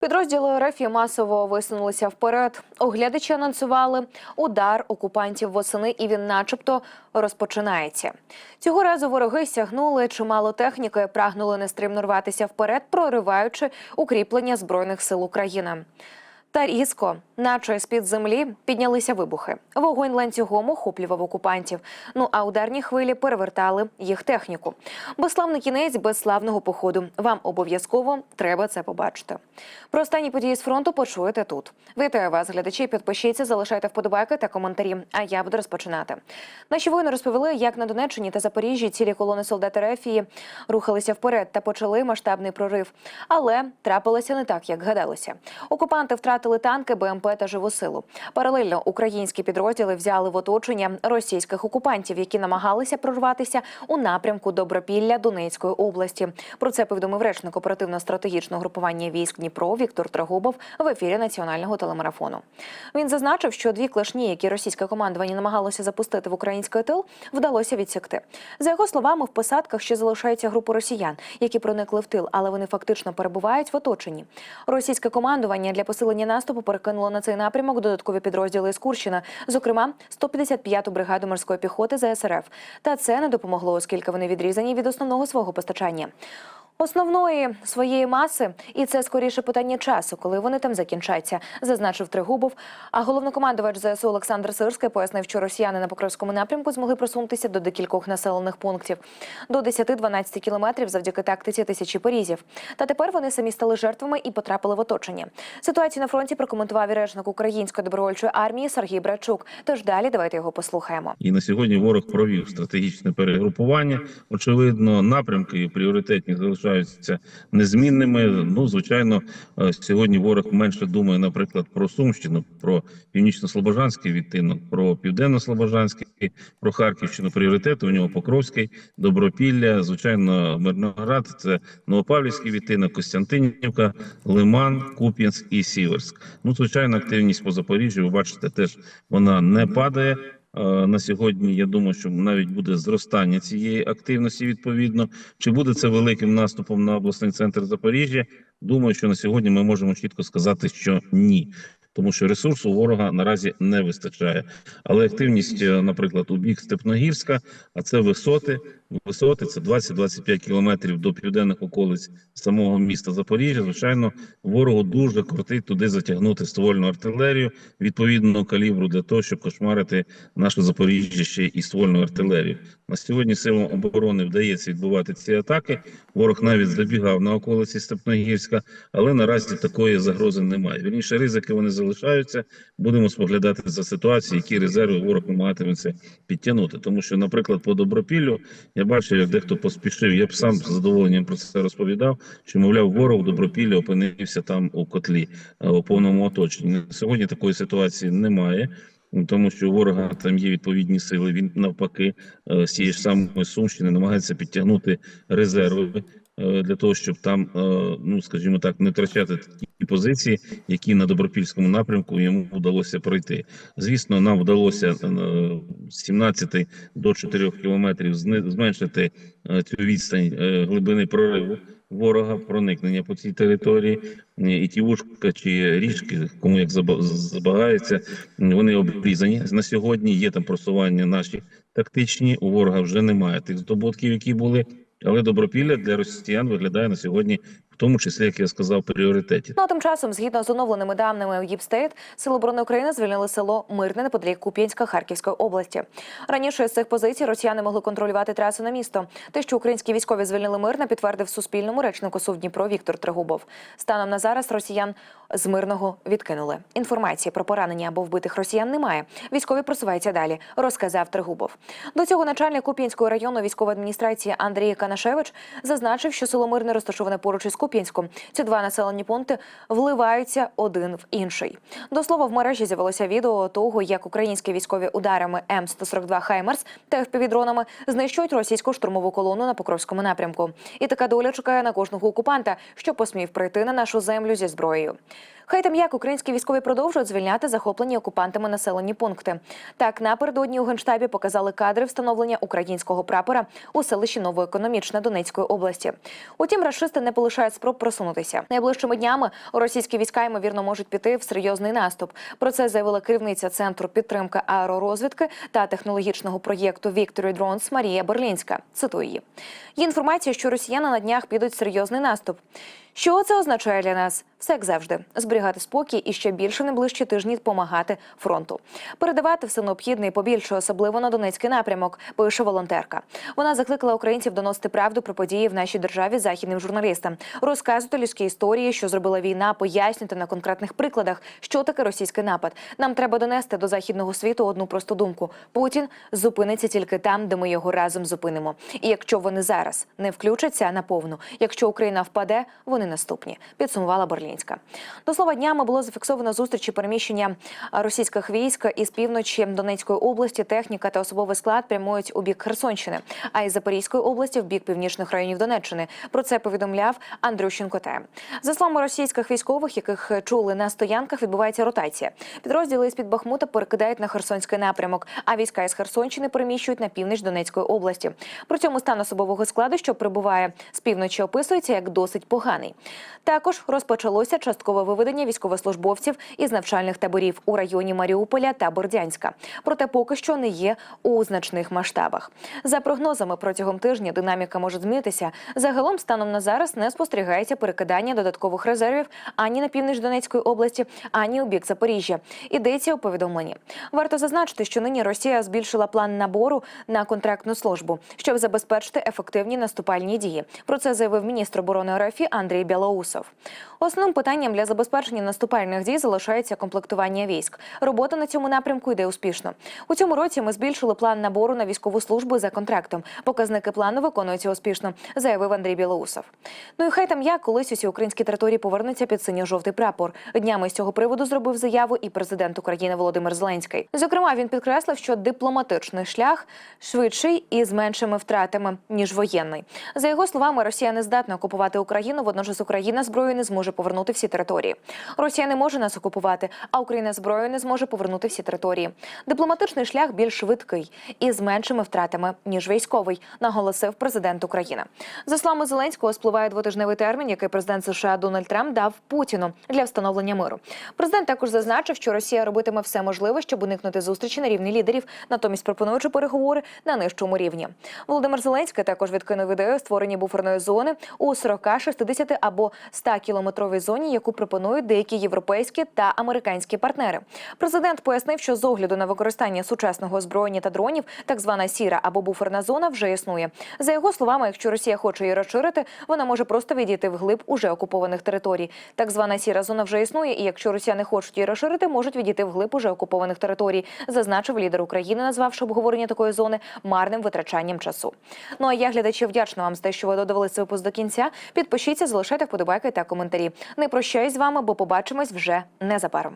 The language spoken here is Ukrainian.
Підрозділи РФ масово висунулися вперед. Оглядачі анонсували удар окупантів восени, і він, начебто, розпочинається. Цього разу вороги сягнули чимало техніки, прагнули нестримно рватися вперед, прориваючи укріплення збройних сил України. Та різко, наче з-під землі, піднялися вибухи. Вогонь ланцюгом охоплював окупантів. Ну а ударні хвилі перевертали їх техніку. Безславний кінець безславного походу. Вам обов'язково треба це побачити. Про останні події з фронту почуєте тут. Вітаю вас, глядачі. Підпишіться, залишайте вподобайки та коментарі. А я буду розпочинати. Наші воїни розповіли, як на Донеччині та Запоріжжі цілі колони солдат Рефії рухалися вперед та почали масштабний прорив. Але трапилося не так, як гадалося. Окупанти втратили танки, БМП та живу силу. Паралельно українські підрозділи взяли в оточення російських окупантів, які намагалися прорватися у напрямку Добропілля Донецької області. Про це повідомив речник оперативно-стратегічного групування військ Дніпро Віктор Трагубов в ефірі національного телемарафону. Він зазначив, що дві клашні, які російське командування намагалося запустити в український тил, вдалося відсікти. За його словами, в посадках ще залишається група росіян, які проникли в тил, але вони фактично перебувають в оточенні. Російське командування для посилення наступу перекинуло на цей напрямок додаткові підрозділи з Курщина, зокрема 155-ту бригаду морської піхоти ЗСРФ. Та це не допомогло, оскільки вони відрізані від основного свого постачання. Основної своєї маси, і це скоріше питання часу, коли вони там закінчаться, зазначив Тригубов. А головнокомандувач ЗСУ Олександр Сирський пояснив, що росіяни на Покровському напрямку змогли просунутися до декількох населених пунктів до 10-12 кілометрів завдяки тактиці тисячі порізів. Та тепер вони самі стали жертвами і потрапили в оточення. Ситуацію на фронті прокоментував і речник української добровольчої армії Сергій Брачук. Тож далі давайте його послухаємо. І на сьогодні ворог провів стратегічне перегрупування. Очевидно, напрямки пріоритетні залишаються незмінними. Ну, звичайно, е, сьогодні ворог менше думає, наприклад, про Сумщину, про північно-слобожанський відтинок, про південно-слобожанський, про Харківщину. Пріоритети у нього Покровський, Добропілля, звичайно, Мирноград, це Новопавлівський відтинок, Костянтинівка, Лиман, Куп'янськ і Сіверськ. Ну, звичайно, активність по Запоріжжю. Ви бачите, теж вона не падає. Е, На сьогодні я думаю, що навіть буде зростання цієї активності. Відповідно, чи буде це великим наступом на обласний центр Запоріжжя? Думаю, що на сьогодні ми можемо чітко сказати, що ні. Тому що ресурсу ворога наразі не вистачає. Але активність, е, наприклад, у бік Степногірська, а це висоти. Висоти це 20-25 кілометрів до південних околиць самого міста Запоріжжя. Звичайно, ворогу дуже крутить туди затягнути ствольну артилерію відповідного калібру для того, щоб кошмарити наше Запоріжжя ще і ствольну артилерію. На сьогодні силам оборони вдається відбувати ці атаки. Ворог навіть забігав на околиці Степногірська, але наразі такої загрози немає. Вірніше ризики вони залишаються. Будемо споглядати за ситуацією, які резерви ворог намагатиметься підтягнути. Тому що, наприклад, по добропіллю я бачив, як дехто поспішив. Я б сам з задоволенням про це розповідав. Що мовляв, ворог добропілля опинився там у котлі е, у повному оточенні. Сьогодні такої ситуації немає. Тому що у ворога там є відповідні сили. Він навпаки е, з цієї ж самої сумщини намагається підтягнути резерви е, для того, щоб там, ну скажімо так, не втрачати позиції, які на добропільському напрямку йому вдалося пройти. Звісно, нам вдалося е, з 17 до 4 кілометрів зменшити е, цю відстань е, глибини прориву ворога, проникнення по цій території. Е, І ті вушка чи річки, кому як заба- забагається, вони обрізані на сьогодні. Є там просування наші тактичні. У ворога вже немає тих здобутків, які були. Але добропілля для росіян виглядає на сьогодні, тому числі, як я сказав, пріоритеті. Ну а тим часом, згідно з оновленими даними Діпстейт, Сили оборони України звільнили село Мирне неподалік Куп'янська Харківської області. Раніше з цих позицій росіяни могли контролювати трасу на місто. Те, що українські військові звільнили Мирне, підтвердив Суспільному речнику СУВ Дніпро Віктор Трегубов. Станом на зараз росіян з мирного відкинули. Інформації про поранення або вбитих росіян немає. Військові просуваються далі, розказав Трегубов. До цього начальник Куп'янської районної військової адміністрації Андрій Канашевич зазначив, що село Мирне розташоване поруч із Куп'янськом. Ці два населені пункти вливаються один в інший. До слова, в мережі з'явилося відео того, як українські військові ударами М142 Хаймерс та ФПВ-дронами знищують російську штурмову колону на Покровському напрямку. І така доля чекає на кожного окупанта, що посмів прийти на нашу землю зі зброєю. Хай там як українські військові продовжують звільняти захоплені окупантами населені пункти. Так напередодні у генштабі показали кадри встановлення українського прапора у селищі Новоекономічне Донецької області. Утім, рашисти не полишають спроб просунутися. Найближчими днями російські війська ймовірно можуть піти в серйозний наступ. Про це заявила керівниця центру підтримки аеророзвідки та технологічного проєкту Victory Drones Марія Берлінська. Цитую її. Є інформація, що росіяни на днях підуть серйозний наступ. Що це означає для нас? Все як завжди: зберігати спокій і ще більше найближчі тижні допомагати фронту, передавати все необхідне і побільше, особливо на Донецький напрямок. Пише волонтерка. Вона закликала українців доносити правду про події в нашій державі західним журналістам, розказувати людські історії, що зробила війна, пояснювати на конкретних прикладах, що таке російський напад. Нам треба донести до західного світу одну просту думку: Путін зупиниться тільки там, де ми його разом зупинимо. І якщо вони зараз не включаться наповну, якщо Україна впаде, вони наступні. Підсумувала Берлінська. До слова днями було зафіксовано зустрічі переміщення російських військ із півночі Донецької області. Техніка та особовий склад прямують у бік Херсонщини, а із Запорізької області в бік північних районів Донеччини. Про це повідомляв Андрющенко Т. За словами російських військових, яких чули на стоянках, відбувається ротація. Підрозділи з під Бахмута перекидають на Херсонський напрямок, а війська із Херсонщини переміщують на північ Донецької області. При цьому стан особового складу, що прибуває з півночі, описується як досить поганий. Також розпочалося часткове виведення військовослужбовців із навчальних таборів у районі Маріуполя та Бордянська. Проте поки що не є у значних масштабах. За прогнозами, протягом тижня динаміка може змінитися. Загалом, станом на зараз не спостерігається перекидання додаткових резервів ані на північ Донецької області, ані у бік Запоріжжя. Ідеться у повідомленні. Варто зазначити, що нині Росія збільшила план набору на контрактну службу, щоб забезпечити ефективні наступальні дії. Про це заявив міністр оборони РФ Андрій Білоусов. Основним питанням для забезпечення наступальних дій залишається комплектування військ. Робота на цьому напрямку йде успішно. У цьому році ми збільшили план набору на військову службу за контрактом. Показники плану виконуються успішно, заявив Андрій Білоусов. Ну і хай там як колись усі українські території повернуться під синьо-жовтий прапор. Днями з цього приводу зробив заяву і президент України Володимир Зеленський. Зокрема, він підкреслив, що дипломатичний шлях швидший і з меншими втратами ніж воєнний. За його словами, Росія не здатна окупувати Україну. Водночас Україна зброю не зможе повернути всі території. Росія не може нас окупувати, а Україна зброю не зможе повернути всі території. Дипломатичний шлях більш швидкий і з меншими втратами ніж військовий, наголосив президент України. За словами Зеленського, спливає двотижневий термін, який президент США Дональд Трамп дав Путіну для встановлення миру. Президент також зазначив, що Росія робитиме все можливе, щоб уникнути зустрічі на рівні лідерів, натомість пропонуючи переговори на нижчому рівні. Володимир Зеленський також відкинув ідею створення буферної зони у 40, 60 або 100 кілометровій зоні, яку пропонують деякі європейські та американські партнери. Президент пояснив, що з огляду на використання сучасного озброєння та дронів, так звана сіра або буферна зона вже існує. За його словами, якщо Росія хоче її розширити, вона може просто відійти вглиб уже окупованих територій. Так звана сіра зона вже існує, і якщо Росіяни хочуть її розширити, можуть відійти вглиб уже окупованих територій, зазначив лідер України, назвавши обговорення такої зони марним витрачанням часу. Ну а я глядачі вдячна вам за те, що ви додивилися випуск до кінця. Підпишіться, залишайте вподобайки та коментарі. Не прощаюсь з вами, бо побачимось вже незабаром.